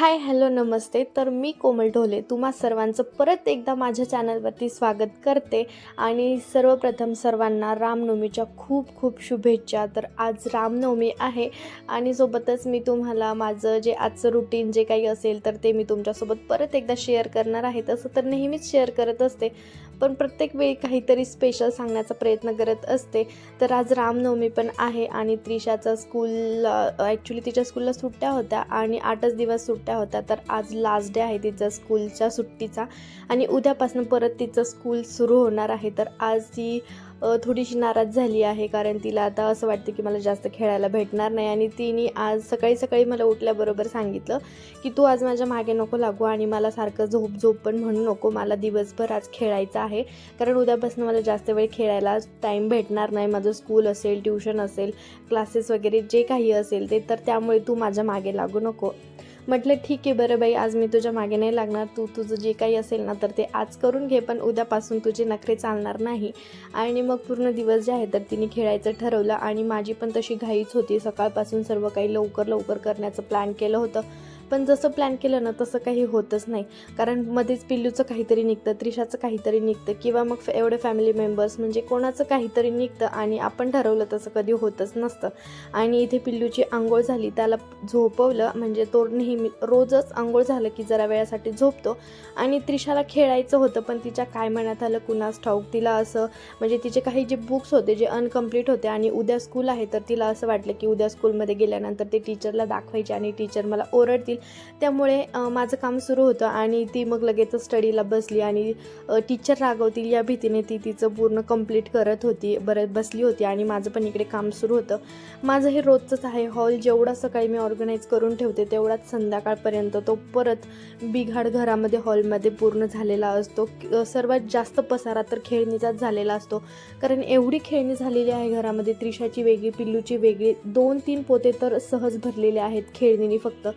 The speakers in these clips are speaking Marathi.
हाय हॅलो नमस्ते. तर मी कोमल ढोले. तुम्हा सर्वांचं परत एकदा माझ्या चॅनलवरती स्वागत करते. आणि सर्वप्रथम सर्वांना रामनवमीच्या खूप खूप शुभेच्छा. तर आज रामनवमी आहे. आणि सोबतच मी तुम्हाला माझं जे आजचं रुटीन जे काही असेल तर ते मी तुमच्यासोबत परत एकदा शेअर करणार आहे. तसं तर नेहमीच शेअर करत असते. पण प्रत्येक वेळी काहीतरी स्पेशल सांगण्याचा प्रयत्न करत असते. तर आज रामनवमी पण आहे. आणि त्रिशाचा स्कूल ॲक्च्युली तिच्या स्कूलला सुट्ट्या होत्या. आणि आठच दिवस सुट्ट्या होत्या तर आज लास्ट डे आहे तिचा स्कूलच्या सुट्टीचा आणि उद्यापासून परत तिचं स्कूल सुरू होणार आहे. तर आज ती थोडीशी नाराज झाली आहे कारण तिला आता असं वाटतं की मला जास्त खेळायला भेटणार नाही आणि तिने आज सकाळी सकाळी मला उठल्याबरोबर सांगितलं की तू आज माझ्या मागे नको लागू आणि मला सारखं झोप झोप पण म्हणू नको मला दिवसभर आज खेळायचं आहे कारण उद्यापासून मला जास्त वेळ खेळायला टाईम भेटणार नाही माझं स्कूल असेल ट्युशन असेल क्लासेस वगैरे जे काही असेल ते तर त्यामुळे तू माझ्या मागे लागू नको. म्हटलं ठीक आहे बरं बाई आज मी तुझ्या मागे नाही लागणार. तू तुझं जे काही असेल ना तर ते आज करून घे पण उद्यापासून तुझे नखरे चालणार नाही. आणि मग पूर्ण दिवस जे आहे तर तिने खेळायचं ठरवलं आणि माझी पण तशी घाईच होती. सकाळपासून सर्व काही लवकर लवकर करण्याचं प्लॅन केलं होतं. पण जसं प्लॅन केलं ना तसं काही होतच नाही. कारण मध्येच पिल्लूचं काहीतरी निघतं त्रिशाचं काहीतरी निघतं किंवा मग फ- एवढे फॅमिली मेंबर्स म्हणजे कोणाचं काहीतरी निघतं आणि आपण ठरवलं तसं कधी होतच नसतं. आणि इथे पिल्लूची आंघोळ झाली त्याला झोपवलं म्हणजे तो नेहमी रोजच आंघोळ झालं की जरा वेळासाठी झोपतो. आणि त्रिशाला खेळायचं होतं पण तिच्या काय मनात आलं कुणास ठाऊक तिला असं म्हणजे तिचे काही जे बुक्स होते जे अनकम्प्लीट होते आणि उद्या स्कूल आहे तर तिला असं वाटलं की उद्या स्कूलमध्ये गेल्यानंतर ते टीचरला दाखवायचे आणि टीचर मला ओरडतील. त्यामुळे माझं काम सुरू होतं आणि ती मग लगेच स्टडीला बसली आणि टीचर रागवतील या भीतीने ती तिचं पूर्ण कंप्लीट करत होती बरं बसली होती आणि माझं पण इकडे काम सुरू होतं. माझं हे रोजचंच आहे हॉल जेवढा सकाळी मी ऑर्गनाईज करून ठेवते तेवढाच संध्याकाळपर्यंत तो परत बिघाड घरामध्ये हॉलमध्ये पूर्ण झालेला असतो. सर्वात जास्त पसारा तर खेळणीचाच झालेला असतो. कारण एवढी खेळणी झालेली आहे घरामध्ये त्रिशाची वेगळी पिल्लूची वेगळी दोन तीन पोते तर सहज भरलेले आहेत खेळणीने फक्त.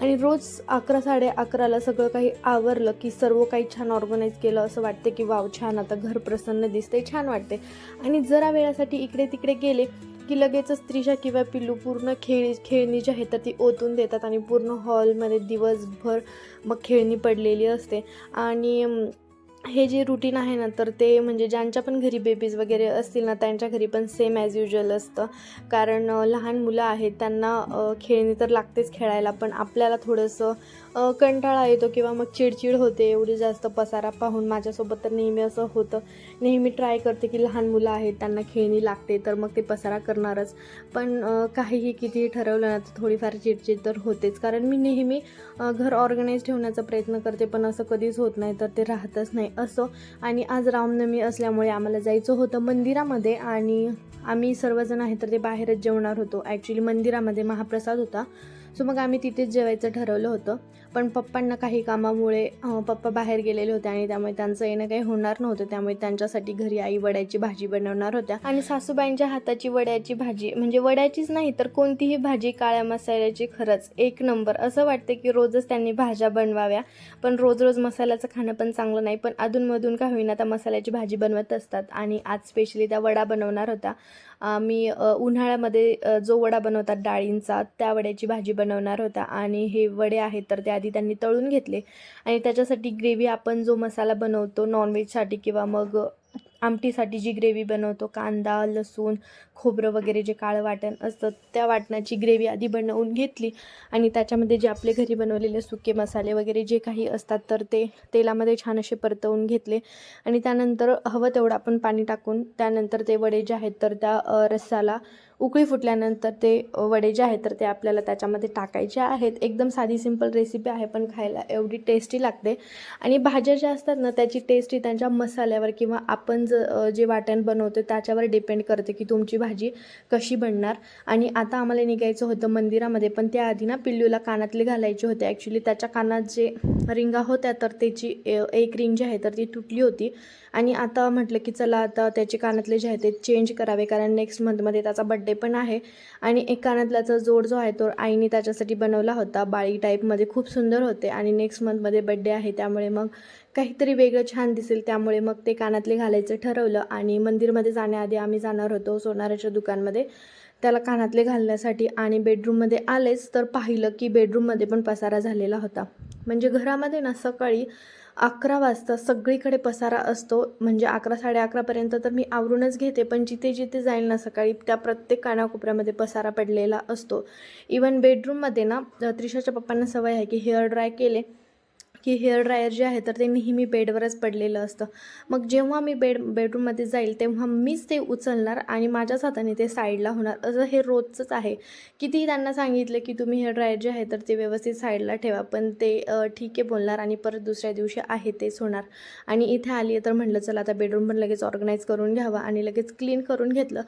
आणि रोज अकरा साडे अकराला सगळं काही आवरलं की सर्व काही छान ऑर्गनाईज केलं असं वाटते की वाव छान आता घर प्रसन्न दिसते छान वाटते आणि जरा वेळासाठी इकडे तिकडे गेले की लगेचच त्रिशा किंवा पिल्लू पूर्ण खेळी खेळणी जी आहेत तर ती ओतून देतात आणि पूर्ण हॉलमध्ये दिवसभर मग खेळणी पडलेली असते. आणि हे जे रुटीन आहे ना तर ते म्हणजे ज्यांच्या पण घरी बेबीज वगैरे असतील ना त्यांच्या घरी पण सेम ॲज युजल असतं. कारण लहान मुलं आहेत त्यांना खेळणी तर लागतेच खेळायला पण आपल्याला थोडंसं कंटाळा येतो किंवा मग चिडचिड होते एवढी जास्त पसारा पाहून माझ्यासोबत तर नेहमी असं होतं. नेहमी ट्राय करते की लहान मुलं आहेत त्यांना खेळणी लागते तर मग ते पसारा करणारच. पण काहीही कितीही ठरवलं ना तर थोडीफार चिडचिड तर होतेच. कारण मी नेहमी घर ऑर्गनाईज ठेवण्याचा प्रयत्न करते पण असं कधीच होत नाही तर ते राहतच नाही असं. आणि आज रामनवमी असल्यामुळे आम्हाला जायचं होतं मंदिरामध्ये आणि आम्ही सर्वजण आहे तर ते बाहेरच जेवणार होतो. ॲक्च्युली मंदिरामध्ये महाप्रसाद होता. सो मग आम्ही तिथेच जेवायचं ठरवलं होतं. पण पप्पांना काही कामामुळे पप्पा बाहेर गेलेले होते आणि त्यामुळे त्यांचं येणं काही होणार नव्हतं. त्यामुळे त्यांच्यासाठी घरी आई वड्याची भाजी बनवणार होत्या. आणि सासूबाईंच्या हाताची वड्याची भाजी म्हणजे वड्याचीच नाही तर कोणतीही भाजी काळ्या मसाल्याची खरंच एक नंबर. असं वाटतं की रोजच त्यांनी भाज्या बनवाव्या. पण रोज रोज मसाल्याचं खाणं पण चांगलं नाही. पण अधूनमधून का होईना त्या मसाल्याची भाजी बनवत असतात. आणि आज स्पेशली त्या वडा बनवणार होता आम्ही उन्हाळ्यामध्ये जो वडा बनवतात डाळींचा त्या वड्याची भाजी बनवणार होता आणि हे वडे आहेत तर त्या आधी त्यांनी तळून घेतले. आणि त्याच्यासाठी ग्रेव्ही आपण जो मसाला बनवतो नॉनव्हेजसाठी किंवा मग आमटीसाठी जी ग्रेव्ही बनवतो कांदा लसूण खोबरं वगैरे जे काळं वाटण असतं त्या वाटणाची ग्रेव्ही आधी बनवून घेतली. आणि त्याच्यामध्ये जे आपले घरी बनवलेले सुके मसाले वगैरे जे काही असतात तर ते तेलामध्ये छान असे परतवून घेतले. आणि त्यानंतर हवं तेवढं आपण पाणी टाकून त्यानंतर ते वडे जे आहेत तर त्या रस्साला उकळी फुटल्यानंतर ते वडे जे आहेत तर ते आपल्याला त्याच्यामध्ये टाकायचे आहेत. एकदम साधी सिंपल रेसिपी आहे पण खायला एवढी टेस्टी लागते. आणि भाज्या ज्या असतात ना त्याची टेस्टी त्यांच्या मसाल्यावर किंवा आपण ज जे वाटण बनवतो त्याच्यावर डिपेंड करते की तुमची भाजी कशी बनणार. आणि आता आम्हाला निघायचं होतं मंदिरामध्ये पण त्याआधी ना पिल्लूला कानातले घालायचे होते. ॲक्च्युली त्याच्या कानात जे रिंगा होत्या तर त्याची ए- एक रिंग जी आहे तर ती तुटली होती. आणि आता म्हटलं की चला आता त्याचे कानातले जे आहे ते चेंज करावे. कारण नेक्स्ट मंथमध्ये त्याचा बड्डे पण आहे. आणि एक कानातल्याचा जोड जो आहे तो आईने त्याच्यासाठी बनवला होता. बाळी टाईपमध्ये खूप सुंदर होते आणि नेक्स्ट मंथमध्ये बड्डे आहे. त्यामुळे मग काहीतरी वेगळं छान दिसेल. त्यामुळे मग ते कानातले घालायचं ठरवलं आणि मंदिरमध्ये जाण्याआधी आम्ही जाणार होतो सोनाराच्या दुकानमध्ये. त्याला कानातले घालण्यासाठी आणि बेडरूममध्ये आलेच तर पाहिलं की बेडरूममध्ये पण पसारा झालेला होता. म्हणजे घरामध्ये ना सकाळी अकरा वाजता सगळीकडे पसारा असतो. म्हणजे अकरा साडे अकरापर्यंत तर मी आवरूनच घेते पण जिथे जिथे जाईल ना सकाळी त्या प्रत्येक कानाकोपऱ्यामध्ये पसारा पडलेला असतो. इवन बेडरूममध्ये ना त्रिशाच्या पप्पांना सवय आहे की हेअर ड्राय केले की हेअर ड्रायर जे आहे तर ते नेहमी बेडवरच पडलेलं असतं. मग जेव्हा मी बेड बेडरूममध्ये जाईल तेव्हा मीच ते उचलणार आणि माझ्याच हाताने ते साईडला होणार. असं हे रोजचंच आहे. कितीही त्यांना सांगितलं की तुम्ही हेअर ड्रायर जे आहे तर ते व्यवस्थित साईडला ठेवा पण ते ठीक आहे बोलणार आणि परत दुसऱ्या दिवशी आहे तेच होणार आणि इथे आली तर म्हटलं चला आता बेडरूम पण लगेच ऑर्गनाईज करून घ्यावा आणि लगेच क्लीन करून घेतलं.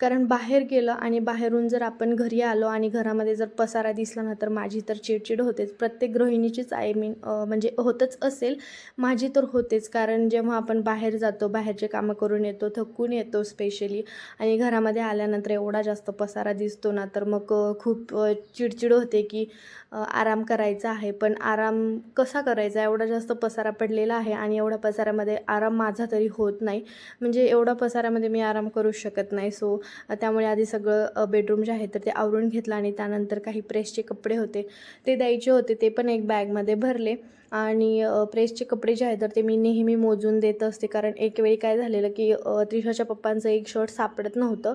कारण बाहेर गेलं आणि बाहेरून जर आपण घरी आलो आणि घरामध्ये जर पसारा दिसला ना तर माझी तर चिडचिड होतेच. प्रत्येक गृहिणीचीच आय मीन म्हणजे म्हणजे होतच असेल. माझी तर होतेच कारण जेव्हा आपण बाहेर जातो बाहेरचे कामं करून येतो थकून येतो स्पेशली आणि घरामध्ये आल्यानंतर एवढा जास्त पसारा दिसतो ना तर मग खूप चिडचिड होते की आराम करायचा आहे. पण आराम कसा करायचा? एवढा जास्त पसारा पडलेला आहे आणि एवढ्या पसाऱ्यामध्ये आराम माझा तरी होत नाही. म्हणजे एवढा पसाऱ्यामध्ये मी आराम करू शकत नाही. सो त्यामुळे आधी सगळं बेडरूम जे आहे तर ते आवरून घेतलं आणि त्यानंतर काही प्रेसचे कपडे होते. ते द्यायचे होते ते पण एक बॅगमध्ये भरले. आणि प्रेसचे कपडे जे आहेत तर ते मी नेहमी मोजून देत असते. कारण एक वेळी काय झालेलं की त्रिशाच्या पप्पांचं एक शर्ट सापडत नव्हतं.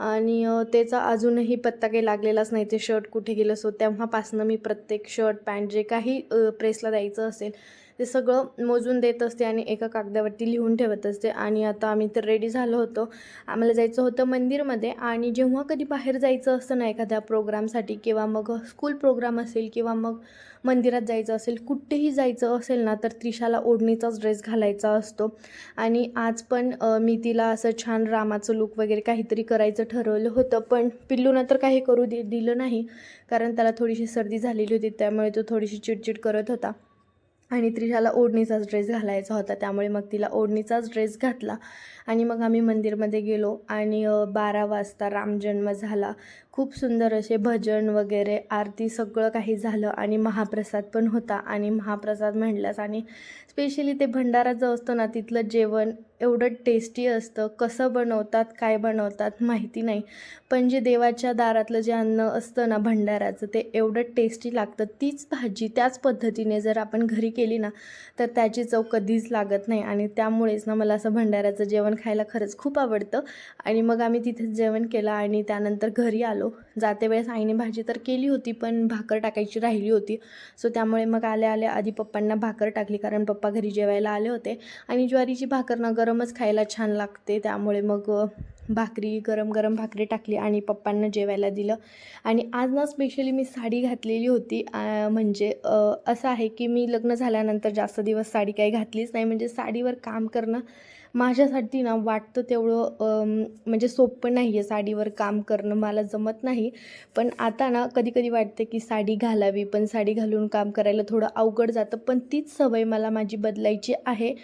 आणि त्याचा अजूनही पत्ता काही लागलेलाच नाही. ते शर्ट कुठे गेलं सो तेव्हापासनं मी प्रत्येक शर्ट पॅन्ट जे काही प्रेसला द्यायचं असेल ते सगळं मोजून देत असते आणि एका कागदावरती लिहून ठेवत असते. आणि आता आम्ही तर रेडी झालो होतो. आम्हाला जायचं होतं मंदिरमध्ये. आणि जेव्हा कधी बाहेर जायचं असतं ना एखाद्या प्रोग्रामसाठी किंवा मग स्कूल प्रोग्राम असेल किंवा मग मंदिरात जायचं असेल कुठेही जायचं असेल ना तर त्रिशाला ओढणीचाच ड्रेस घालायचा असतो. आणि आज पण मी तिला असं छान रामाचं लुक वगैरे काहीतरी करायचं ठरवलं होतं. पण पिल्लूनं तर काही करू दि दिलं नाही. कारण त्याला थोडीशी सर्दी झालेली होती. त्यामुळे तो थोडीशी चिडचिड करत होता. आणि त्रिशाला ओढणीचाच ड्रेस घालायचा होता. त्यामुळे मग तिला ओढणीचाच ड्रेस घातला. आणि मग आम्ही मंदिरमध्ये गेलो आणि बारा वाजता रामजन्म झाला. खूप सुंदर असे भजन वगैरे आरती सगळं काही झालं आणि महाप्रसाद पण होता आणि महाप्रसाद म्हणल्यास आणि स्पेशली ते भंडारा जो असतो ना तिथलं जेवण एवढं टेस्टी असतं. कसं बनवतात काय बनवतात माहिती नाही. पण जे देवाच्या दारातलं जे अन्न असतं ना भंडाराचं ते एवढं टेस्टी लागतं. तीच भाजी त्याच पद्धतीने जर आपण घरी केली ना तर त्याची चव कधीच लागत नाही. आणि त्यामुळेच ना मला असं भंडाऱ्याचं जेवण खायला खरंच खूप आवडतं. आणि मग आम्ही तिथेच जेवण केलं आणि त्यानंतर घरी आलो. जाते वेळेस आईने भाजी तर केली होती पण भाकर टाकायची राहिली होती. सो त्यामुळे मग आल्या आल्या आधी पप्पांना भाकर टाकली कारण पप्पा घरी जेवायला आले होते. आणि ज्वारीची भाकर ना गरमच खायला छान लागते. त्यामुळे मग भाकरी गरम गरम भाकरी टाकली आणि पप्पांना जेवायला दिलं. आणि आज ना स्पेशली मी साडी घातलेली होती. म्हणजे असं आहे की मी लग्न झाल्यानंतर जास्त दिवस साडी काही घातलीच नाही. म्हणजे साडीवर काम करणं माझ्यासाठी ना वाटतं तेवढं म्हणजे सोपं नाही आहे साडीवर काम करणं मला जमत नाही. पण आता ना कधी कधी वाटते की साडी घालावी पण साडी घालून काम करायला थोडं अवघड जातं. पण तीच सवय मला माझी बदलायची आहे.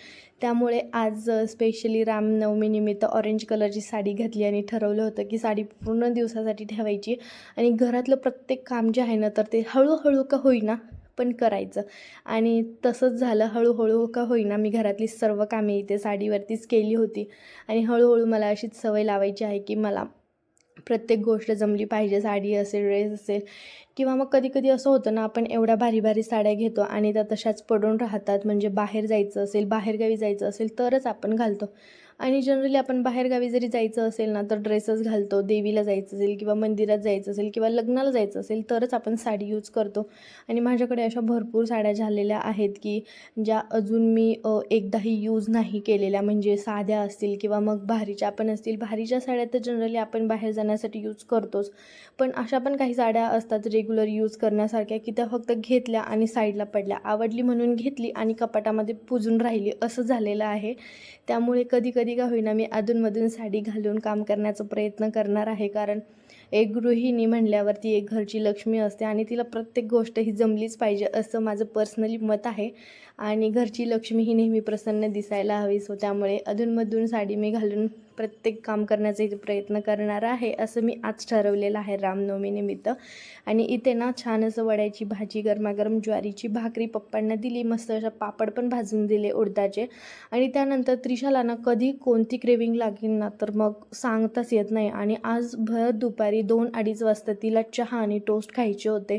त्यामुळे आज स्पेशली रामनवमीनिमित्त ऑरेंज कलरची साडी घातली आणि ठरवलं होतं की साडी पूर्ण दिवसासाठी ठेवायची. आणि घरातलं प्रत्येक काम जे आहे ना तर ते हळूहळू का होईना पण करायचं. आणि तसंच झालं. हळूहळू का होईना मी घरातली सर्व कामे इथे साडीवरतीच केली होती. आणि हळूहळू मला अशीच सवय लावायची आहे की मला प्रत्येक गोष्ट जमली पाहिजे. साडी असेल ड्रेस असेल. किंवा मग कधी कधी असं होतं ना आपण एवढ्या भारी भारी साड्या घेतो आणि त्या तशाच पडून राहतात. म्हणजे बाहेर जायचं असेल बाहेरगावी जायचं असेल तरच आपण घालतो. आणि जनरली आपण बाहेरगावी जरी जायचं असेल ना तर ड्रेसच घालतो देवीला जायचं असेल किंवा मंदिरात जायचं असेल किंवा लग्नाला जायचं असेल तरच आपण साडी यूज करतो. आणि माझ्याकडे अशा भरपूर साड्या झालेल्या आहेत की ज्या अजून मी एकदाही यूज नाही केलेल्या. म्हणजे साध्या असतील किंवा मग भारीच्या पण असतील. भारीच्या साड्या तर जनरली आपण बाहेर जाण्यासाठी यूज करतोच. पण अशा पण काही साड्या असतात रेग्युलर यूज करण्यासारख्या की त्या फक्त घेतल्या आणि साईडला पडल्या. आवडली म्हणून घेतली आणि कपाटामध्ये पुजून राहिली असं झालेलं आहे. त्यामुळे कधी कधी का होईना मी अधूनमधून साडी घालून काम करण्याचा प्रयत्न करणार आहे. कारण एक गृहिणी म्हणल्यावरती एक घरची लक्ष्मी असते आणि तिला प्रत्येक गोष्ट ही जमलीच पाहिजे असं माझं पर्सनली मत आहे. आणि घरची लक्ष्मी ही नेहमी प्रसन्न दिसायला हवी. सो त्यामुळे अधूनमधून साडी मी घालून प्रत्येक काम करण्याचा इथे प्रयत्न करणार आहे असं मी आज ठरवलेलं आहे रामनवमीनिमित्त आणि इथे ना छान असं वड्याची भाजी गरमागरम ज्वारीची भाकरी पप्पांना दिली मस्त अशा पापड पण भाजून दिले उडदाचे. आणि त्यानंतर त्रिशाला ना कधी कोणती क्रेविंग लागेल ना तर मग सांगताच येत नाही. आणि आज भर दुपारी दोन अडीच वाजता तिला चहा आणि टोस्ट खायचे होते.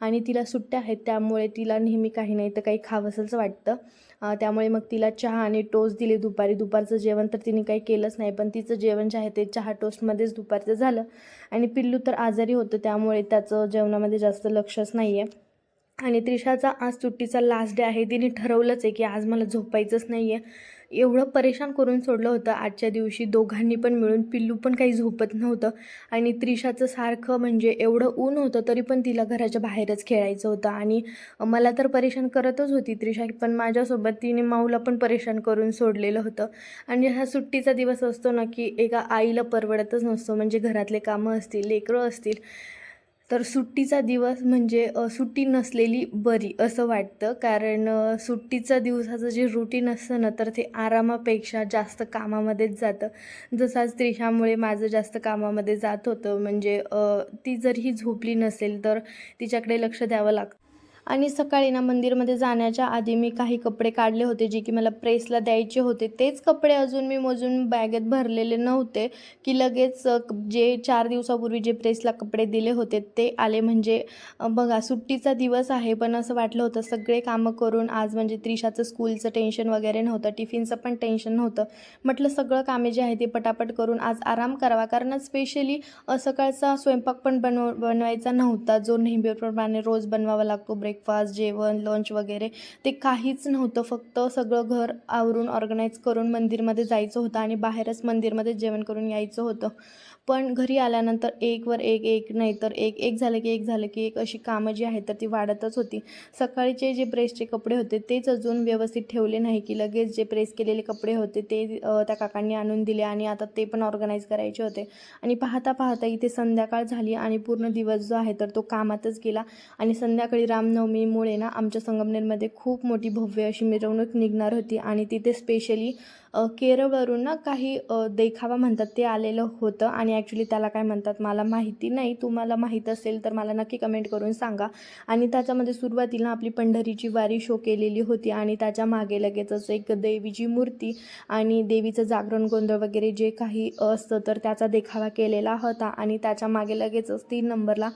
आणि तिला सुट्ट्या आहेत त्यामुळे तिला नेहमी काही नाही तर काही खावंसंच वाटतं. त्यामुळे मग तिला चहा आणि टोस्ट दिले दुपारी. दुपारचं जेवण तर तिने काही केलंच नाही पण तिचं जेवण जे आहे ते चहा टोस्टमध्येच दुपारचं झालं. आणि पिल्लू तर आजारी होतं त्यामुळे त्याचं जेवणामध्ये जास्त लक्षच नाही आहे आणि त्रिशाचा आज सुट्टीचा लास्ट डे आहे तिने ठरवलंच आहे की आज मला झोपायचंच नाही आहे एवढं परेशान करून सोडलं होतं. आजच्या दिवशी दोघांनी पण मिळून पिल्लू पण काही झोपत नव्हतं. आणि त्रिशाचं सारखं म्हणजे एवढं ऊन होतं तरी पण तिला घराच्या बाहेरच खेळायचं होतं. आणि मला तर परेशान करतच होती त्रिशा पण माझ्यासोबत तिने माऊला पण परेशान करून सोडलेलं होतं. आणि हा सुट्टीचा दिवस असतो ना की एका आईला परवडतच नसतो. म्हणजे घरातले कामं असतील लेकरं असतील तर सुट्टीचा दिवस म्हणजे सुट्टी नसलेली बरी असं वाटतं. कारण सुट्टीचा दिवसाचं जे रुटीन असतं ना तर ते आरामापेक्षा जास्त कामामध्येच जातं. जसं आज त्रिशामुळे माझं जास्त कामामध्ये जात होतं. म्हणजे ती जर ही झोपली नसेल तर तिच्याकडे लक्ष द्यावं लागतं. आणि सकाळी ना मंदिरमध्ये जाण्याच्या आधी मी काही कपडे काढले होते जे की मला प्रेसला द्यायचे होते. तेच कपडे अजून मी मोजून बॅगेत भरलेले नव्हते की लगेच जे चार दिवसापूर्वी जे प्रेसला कपडे दिले होते ते आले. म्हणजे बघा सुट्टीचा दिवस आहे पण असं वाटलं होतं सगळे कामं करून आज म्हणजे त्रिशाचं स्कूलचं टेन्शन वगैरे नव्हतं टिफिनचं पण टेन्शन नव्हतं. म्हटलं सगळं कामे जे आहे ते पटापट करून आज आराम करावा. कारण स्पेशली सकाळचा स्वयंपाक पण बनव बनवायचा नव्हता जो नेहमीप्रमाणे रोज बनवावा लागतो ब्रेक ब्रेकफास्ट जेवण लंच वगैरे ते काहीच नव्हतं. फक्त सगळं घर आवरून ऑर्गनाईज करून मंदिरमध्ये जायचं होतं आणि बाहेरच मंदिरमध्ये जेवण करून यायचं होतं. पण घरी आल्यानंतर एकवर एक एक नाही तर एक एक झालं की एक झालं की एक अशी कामं जी आहेत तर ती वाढतच होती. सकाळचे जे प्रेसचे कपडे होते तेच अजून व्यवस्थित ठेवले नाही की लगेच जे प्रेस केलेले कपडे होते ते त्या काकांनी आणून दिले आणि आता ते पण ऑर्गनाईज करायचे होते. आणि पाहता पाहता इथे संध्याकाळ झाली आणि पूर्ण दिवस जो आहे तर तो कामातच गेला. आणि संध्याकाळी रामनवमीमुळे ना आमच्या संगमनेरमध्ये खूप मोठी भव्य अशी मिरवणूक निघणार होती आणि तिथे स्पेशली केरळवरून ना काही देखावा म्हणतात ते आलेलं होतं. आणि ॲक्च्युली त्याला काय म्हणतात मला माहिती नाही तुम्हाला माहीत असेल तर मला नक्की कमेंट करून सांगा. आणि त्याच्यामध्ये सुरुवातीला आपली पंढरीची वारी शो केलेली होती आणि त्याच्यामागे लगेचच एक देवीची मूर्ती आणि देवीचं जागरण गोंधळ वगैरे जे काही असतं तर त्याचा देखावा केलेला होता आणि त्याच्यामागे लगेचच तीन नंबरला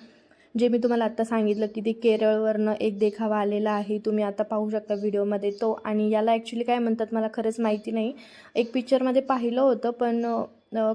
जे मी तुम्हाला आत्ता सांगितलं की ते केरळवरनं एक देखावा आलेला आहे तुम्ही आता पाहू शकता व्हिडिओमध्ये तो. आणि याला ॲक्च्युली काय म्हणतात मला खरंच माहिती नाही. एक पिक्चरमध्ये पाहिलं होतं पण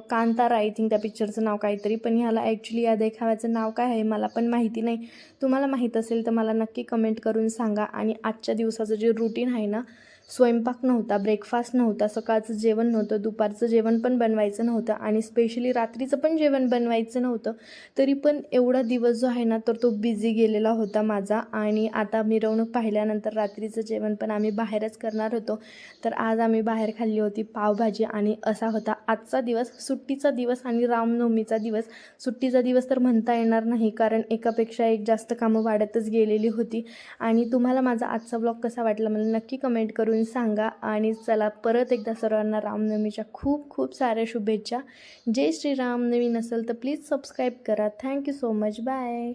कांतारा आय थिंक त्या पिक्चरचं नाव काहीतरी पण ह्याला ॲक्च्युली या देखाव्याचं नाव काय आहे मला पण माहिती नाही. तुम्हाला माहीत असेल तर मला नक्की कमेंट करून सांगा. आणि आजच्या दिवसाचं जे रुटीन आहे ना स्वयंपाक नव्हता ब्रेकफास्ट नव्हता सकाळचं जेवण नव्हतं दुपारचं जेवण पण बनवायचं नव्हतं आणि स्पेशली रात्रीचं पण जेवण बनवायचं नव्हतं. तरी पण एवढा दिवस जो आहे ना तर तो बिझी गेलेला होता माझा आणि आता मिरवणूक पाहिल्यानंतर रात्रीचं जेवण पण आम्ही बाहेरच करणार होतो. तर आज आम्ही बाहेर खाल्ली होती पावभाजी आणि असा होता आजचा दिवस सुट्टीचा दिवस आणि रामनवमीचा दिवस. सुट्टीचा दिवस तर म्हणता येणार नाही कारण एकापेक्षा एक जास्त कामं वाढतच गेलेली होती. आणि तुम्हाला माझा आजचा ब्लॉग कसा वाटला मला नक्की कमेंट करून करून सांगा आणि चला परत एकदा सर्वांना रामनवमीच्या खूप खूप साऱ्या शुभेच्छा. जय श्री रामनवमी नसेल तर प्लीज सबस्क्राईब करा. Thank you so much bye